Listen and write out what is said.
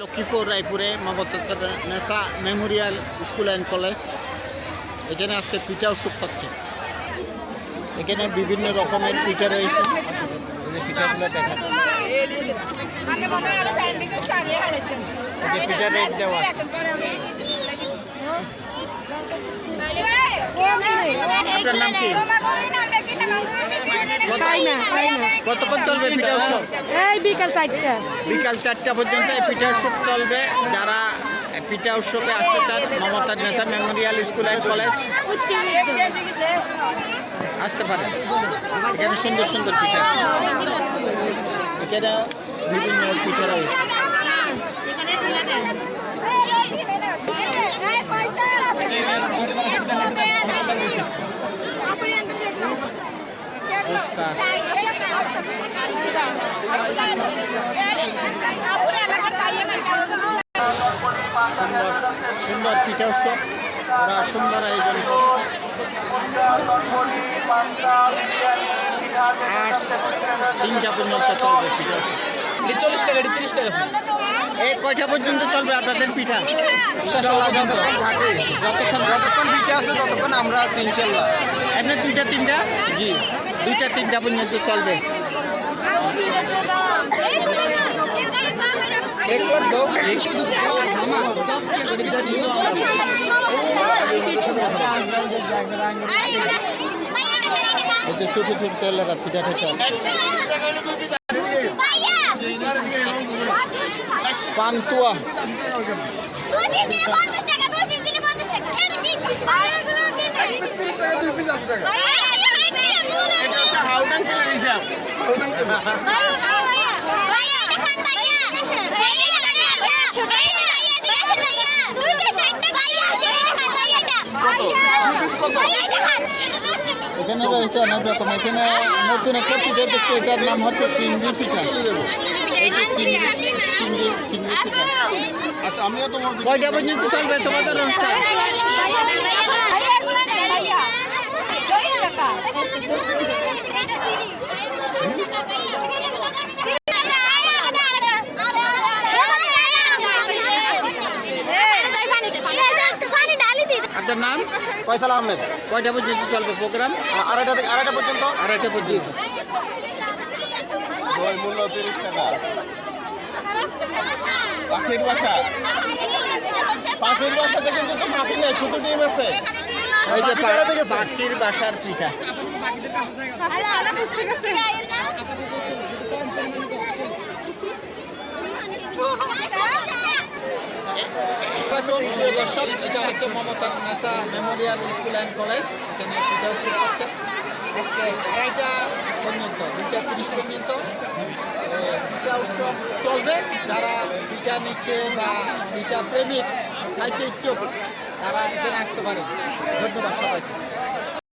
লক্ষ্মীপুর রায়পুরে মমতা নেশা Memorial school and college. এখানে আজকে পিঠা উৎসব হচ্ছে। এখানে বিভিন্ন রকমের পিঠা রয়েছে। পিঠাগুলো দেখা হয় পিঠা রেট দেওয়া আছে। আপনার নাম কি। কতক্ষণ চলবে পিঠা উৎসব? এই বিকাল চারটা। বিকাল চারটা পর্যন্ত এই পিঠা উৎসব চলবে। যারা পিঠা উৎসবে আসতে চান মমতা নেশা মেমোরিয়াল স্কুল অ্যান্ড কলেজ। আসতে পারেন। এখানে সুন্দর সুন্দর পিঠা। এখানে বিভিন্ন পিঠা রয়েছে। সুন্দর সুন্দর পিঠা উৎসব ওরা সুন্দর আয়োজন। আর তিনটা পর্যন্ত চলবে পিঠা উৎসব চল্লিশ টাকা তিরিশ টাকা পিস এই কয়টা পর্যন্ত চলবে আপনাদের পিঠা? যতক্ষণ যতক্ষণ যতক্ষণ পিঠে আছে ততক্ষণ আমরা আছি ইনশাল্লাহ। এমনি দুইটা তিনটা? জি। দুইটা তিনটা পর্যন্ত চলবে। ছোট ছোট তেলেরা পিঠা খেতে পান্তুয়া। এখানে রয়েছে অনেক রকম। এখানে নতুন একটা পিঠা দেখতে এটার নাম হচ্ছে চিংড়ি পিঠা। এটা চিংড়ি চিংড়ি চিংড়ি পিঠা। আচ্ছা আমিও তোমার কয়টা পর্যন্ত চলবে? তোমাদের অনুষ্ঠান আপনার নাম? ফয়সাল আহমেদ। কয়টা পর্যন্ত চলবে প্রোগ্রাম? আড়াইটা থেকে আড়াইটা পর্যন্ত? আড়াইটা পর্যন্ত। মূল্য তিরিশ টাকা। পাখির বাসা। পাখির বাসা পাখি নেই ছোট ডিম আছে। ওই যে বাসার পিঠা। স্বাগতম, প্রিয় এটা হচ্ছে মমতা নেশা মেমোরিয়াল স্কুল অ্যান্ড কলেজ। এখানে উৎসব হচ্ছে আজকে আড়াইটা পর্যন্ত চলবে। যারা নিতে বা পিঠা প্রেমিক খাইতে তারা এখানে আসতে পারেন ধন্যবাদ সবাইকে।